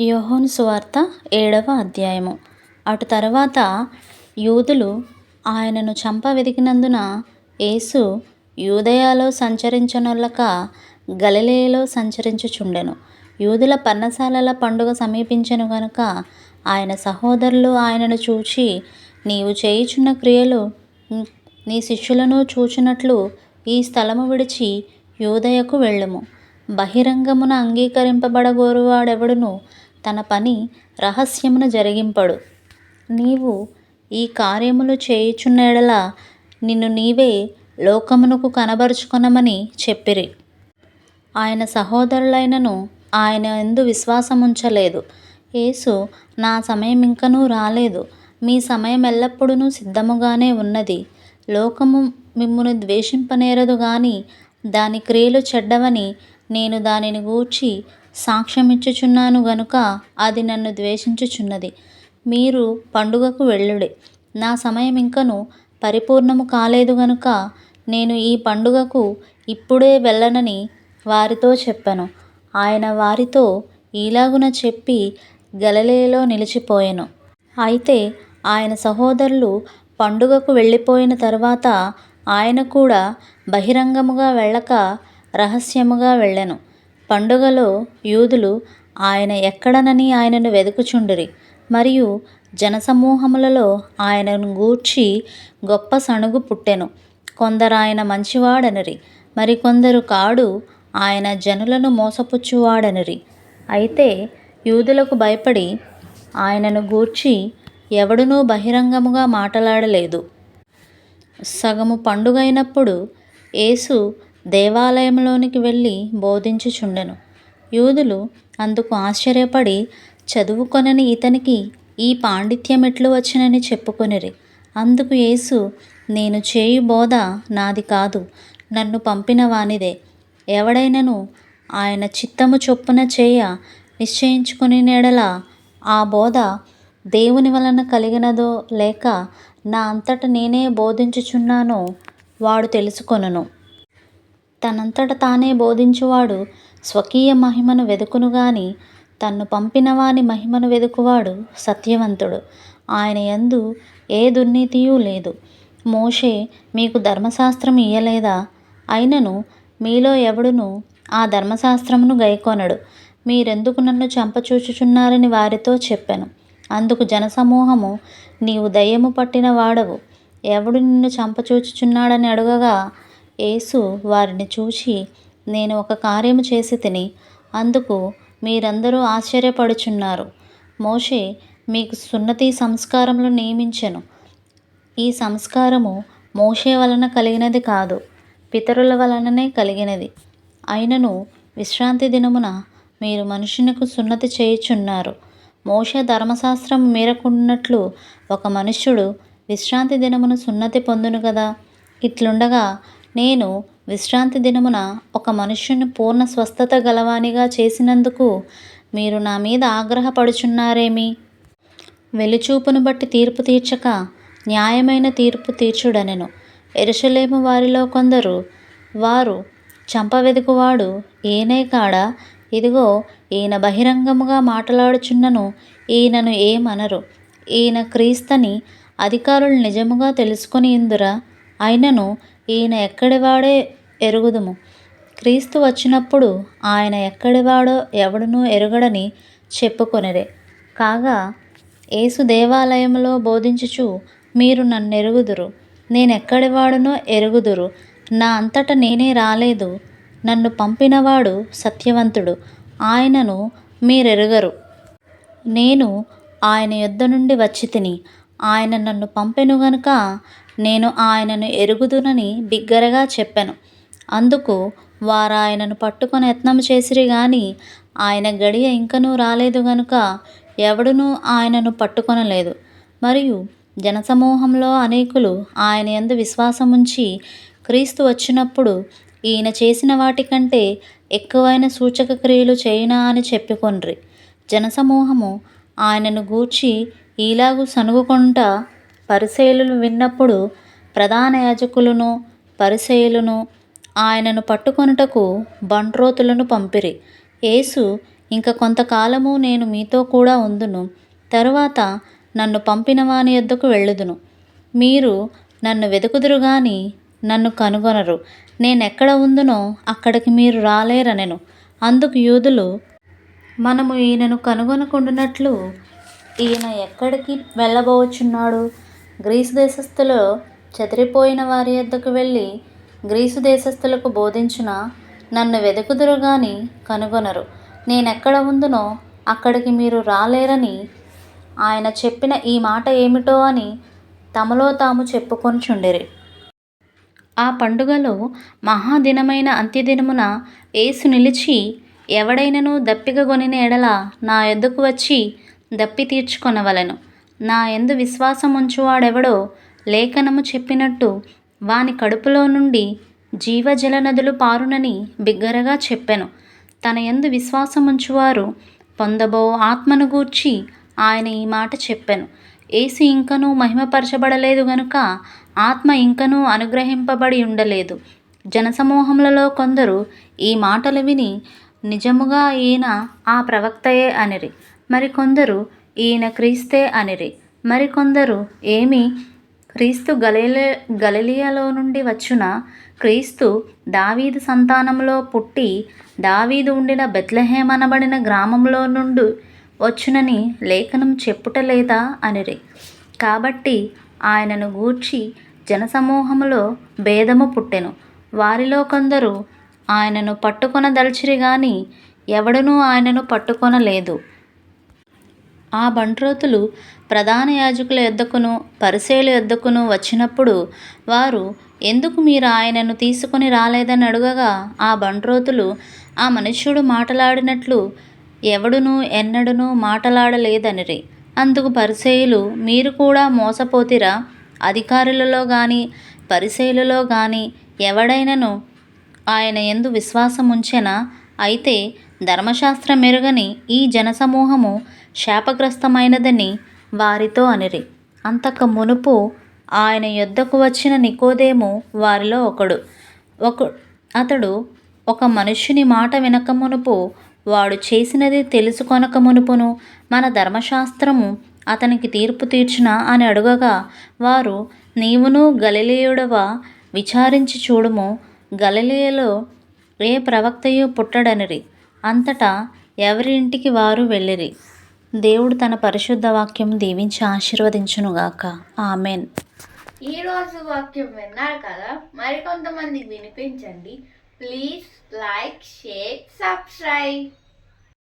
యోహోన్ సువార్త ఏడవ అధ్యాయము. అటు తర్వాత యూదులు ఆయనను చంప వెదికినందున యేసు యూదయాలో సంచరించనొల్లక గలిలయలో సంచరించుచుండెను. యూదుల పర్ణశాలల పండుగ సమీపించను గనుక ఆయన సహోదరులు ఆయనను చూచి నీవు చేయుచున్న క్రియలు నీ శిష్యులను చూచినట్లు ఈ స్థలము విడిచి యూదయకు వెళ్ళము. బహిరంగమున అంగీకరింపబడగోరువాడెవడును తన పని రహస్యమున జరిగింపడు. నీవు ఈ కార్యములు చేయుచున్న యెడల నిన్ను నీవే లోకమునకు కనబరుచుకొనమని చెప్పిరి. ఆయన సహోదరులైనను ఆయన ఎందు విశ్వాసముంచలేదు. యేసు నా సమయం ఇంకనూ రాలేదు. మీ సమయం ఎల్లప్పుడూ సిద్ధముగానే ఉన్నది. లోకము మిమ్మును ద్వేషింపనేరదు గాని దాని క్రియలు చెడ్డవని నేను దానిని గూర్చి సాక్ష్యమిచ్చుచున్నాను గనుక అది నన్ను ద్వేషించుచున్నది. మీరు పండుగకు వెళ్ళుడి. నా సమయం ఇంకను పరిపూర్ణము కాలేదు గనుక నేను ఈ పండుగకు ఇప్పుడే వెళ్ళనని వారితో చెప్పాను. ఆయన వారితో ఈలాగున చెప్పి గలలేలో నిలిచిపోయాను. అయితే ఆయన సహోదరులు పండుగకు వెళ్ళిపోయిన తర్వాత ఆయన కూడా బహిరంగముగా వెళ్ళక రహస్యముగా వెళ్ళెను. పండుగలో యూదులు ఆయన ఎక్కడనని ఆయనను వెదుకుచుండిరి. మరియు జనసమూహములలో ఆయనను గూర్చి గొప్ప సణుగు పుట్టెను. కొందరాయన మంచివాడనిరి. మరికొందరు కాడు ఆయన జనులను మోసపుచ్చువాడనిరి. అయితే యూదులకు భయపడి ఆయనను గూర్చి ఎవడునూ బహిరంగముగా మాటలాడలేదు. సగము పండుగైనప్పుడు యేసు దేవాలయంలోనికి వెళ్ళి బోధించుచుండెను. యూదులు అందుకు ఆశ్చర్యపడి చదువుకొనని ఇతనికి ఈ పాండిత్యం ఎట్లు వచ్చినని చెప్పుకొనిరి. అందుకు యేసు నేను చేయు బోధ నాది కాదు నన్ను పంపిన వానిదే. ఎవడైనను ఆయన చిత్తము చొప్పున చేయ నిశ్చయించుకుని యెడల ఆ బోధ దేవుని వలన కలిగినదో లేక నా అంతట నేనే బోధించుచున్నానో వాడు తెలుసుకొనును. తనంతట తానే బోధించువాడు. స్వకీయ మహిమను వెదుకును గాని తన్ను పంపిన వాని మహిమను వెదుకువాడు సత్యవంతుడు. ఆయన యందు ఏ దుర్నీతియూ లేదు. మోషే మీకు ధర్మశాస్త్రం ఇయ్యలేదా? అయినను మీలో ఎవడును ఆ ధర్మశాస్త్రమును గైకొనడు. మీరెందుకు నన్ను చంపచూచుచున్నారని వారితో చెప్పాను. అందుకు జనసమూహము నీవు దయ్యము పట్టిన వాడవు. ఎవడు నిన్ను చంపచూచుచున్నాడని అడుగగా యేసు వారిని చూచి నేను ఒక కార్యము చేసి తిని అందుకు మీరందరూ ఆశ్చర్యపడుచున్నారు. మోషే మీకు సున్నతి సంస్కారములు నియమించెను. ఈ సంస్కారము మోషే వలన కలిగినది కాదు పితరుల వలననే కలిగినది. అయినను విశ్రాంతి దినమున మీరు మనుషునికి సున్నతి చేయుచున్నారు. మోషే ధర్మశాస్త్రం మేరకున్నట్లు ఒక మనుష్యుడు విశ్రాంతి దినమును సున్నతి పొందును కదా ఇట్లుండగా నేను విశ్రాంతి దినమున ఒక మనుష్యుని పూర్ణ స్వస్థత గలవానిగా చేసినందుకు మీరు నా మీద ఆగ్రహపడుచున్నారేమి? వెలుచూపును బట్టి తీర్పు తీర్చక న్యాయమైన తీర్పు తీర్చుడనెను. ఎరుసలేము వారిలో కొందరు వారు చంపవెదుకువాడు ఈయనే కాడా? ఇదిగో ఈయన బహిరంగముగా మాట్లాడుచున్నను ఈయనను ఏమనరు? ఈయన క్రీస్తని అధికారులు నిజముగా తెలుసుకొనియుందురా అయినను ఈయన ఎక్కడివాడో ఎరుగుదుము. క్రీస్తు వచ్చినప్పుడు ఆయన ఎక్కడివాడో ఎవడునూ ఎరుగడని చెప్పుకొనిరి. కాగా యేసు దేవాలయములో బోధించుచు మీరు నన్నెరుగుదురు. నేనెక్కడివాడనో ఎరుగుదురు. నా అంతట నేనే రాలేదు. నన్ను పంపినవాడు సత్యవంతుడు. ఆయనను మీరెరుగరు. నేను ఆయన యొద్ద నుండి వచ్చితిని ఆయన నన్ను పంపెను గనుక నేను ఆయనను ఎరుగుదునని బిగ్గరగా చెప్పెను. అందుకు వారాయనను పట్టుకొని యత్నము చేసిరి గాని ఆయన గడియ ఇంకనూ రాలేదు గనుక ఎవడునూ ఆయనను పట్టుకొనలేదు. మరియు జనసమూహంలో అనేకులు ఆయన యందు విశ్వాసముంచి క్రీస్తు వచ్చినప్పుడు ఈయన చేసిన వాటికంటే ఎక్కువైన సూచక క్రియలు చేయనా అని చెప్పుకొండ్రి. జనసమూహము ఆయనను గూర్చి ఈలాగు సనుగుకుంటా పరిశైలులు విన్నప్పుడు ప్రధాన యాజకులను పరిశైలును ఆయనను పట్టుకొనుటకు బంట్రోతులను పంపిరి. యేసు ఇంక కొంతకాలము నేను మీతో కూడా ఉందును. తరువాత నన్ను పంపిన వాని యొద్దకు వెళ్ళుదును. మీరు నన్ను వెతుకుదురు గాని నన్ను కనుగొనరు. నేనెక్కడ ఉందునో అక్కడికి మీరు రాలేరనెను. అందుకు యూదులు మనము ఈయనను కనుగొనకుండునట్లు ఈయన ఎక్కడికి వెళ్ళబోచున్నాడు? గ్రీసు దేశస్థులో చెదిరిపోయిన వారి యొద్దకు వెళ్ళి గ్రీసు దేశస్థులకు బోధించున నన్ను వెతుకుదురు గాని కనుగొనరు. నేనెక్కడ ఉందునో అక్కడికి మీరు రాలేరని ఆయన చెప్పిన ఈ మాట ఏమిటో అని తమలో తాము చెప్పుకొనుచుండిరి. ఆ పండుగలో మహాదినమైన అంత్యదినమున ఏసు నిలిచి ఎవడైనను దప్పిక కొనిన ఎడల నా ఎద్దుకు వచ్చి దప్పి తీర్చుకొనవలను. నా యందు విశ్వాసం ఉంచువాడెవడో లేఖనము చెప్పినట్టు వాని కడుపులో నుండి జీవజల నదులు పారునని బిగ్గరగా చెప్పెను. తన యందు విశ్వాసం ఉంచువారు పొందబో ఆత్మను గూర్చి ఆయన ఈ మాట చెప్పెను. ఏసు ఇంకనూ మహిమపరచబడలేదు గనుక ఆత్మ ఇంకనూ అనుగ్రహింపబడి ఉండలేదు. జనసమూహములలో కొందరు ఈ మాటలు విని నిజముగా ఈయన ఆ ప్రవక్తయే అనిరి. మరికొందరు ఈయన క్రీస్తే అనిరి. మరికొందరు ఏమి క్రీస్తు గలిలే గలిలియలో నుండి వచ్చున? క్రీస్తు దావీదు సంతానంలో పుట్టి దావీదు ఉండిన బెత్లహేమనబడిన గ్రామంలో నుండి వచ్చునని లేఖనం చెప్పుటలేదా అనిరి. కాబట్టి ఆయనను గూర్చి జనసమూహములో భేదము పుట్టెను. వారిలో కొందరు ఆయనను పట్టుకొనదలిచిరి గాని ఎవడునూ ఆయనను పట్టుకొనలేదు. ఆ బంట్రోతులు ప్రధాన యాజకుల యొద్దకును పరిసేల యొద్దకును వచ్చినప్పుడు వారు ఎందుకు మీరు ఆయనను తీసుకొని రాలేదని అడుగగా ఆ బంట్రోతులు ఆ మనుష్యుడు మాటలాడినట్లు ఎవడునూ ఎన్నడనూ మాటలాడలేదనిరి. అందుకు పరిసేయులు మీరు కూడా మోసపోతిరా. అధికారులలో గాని పరిసేయులలో గాని ఎవడైనను ఆయన ఎందు విశ్వాసం ఉంచెనా అయితే ధర్మశాస్త్రం మెరుగని ఈ జనసమూహము శాపగ్రస్తమైనదని వారితో అనిరి. అంతకు మునుపు ఆయన యొద్దకు వచ్చిన నికోదేము వారిలో ఒకడు. ఒక అతడు ఒక మనుష్యుని మాట వినక మునుపు వాడు చేసినది తెలుసుకొనక మునుపును మన ధర్మశాస్త్రము అతనికి తీర్పు తీర్చునా అని అడుగగా వారు నీవును గలిలయుడవా? విచారించి చూడుము. గలిలయలో ఏ ప్రవక్తయు పుట్టడనిరి. అంతటా ఎవరి ఇంటికి వారు వెళ్ళిరి. దేవుడు తన పరిశుద్ధ వాక్యం దీవించి ఆశీర్వదించునుగాక ఆమెన్. ఈ రోజు వాక్యం విన్నారు కదా? మరికొంతమందికి వినిపించండి. Please like share subscribe.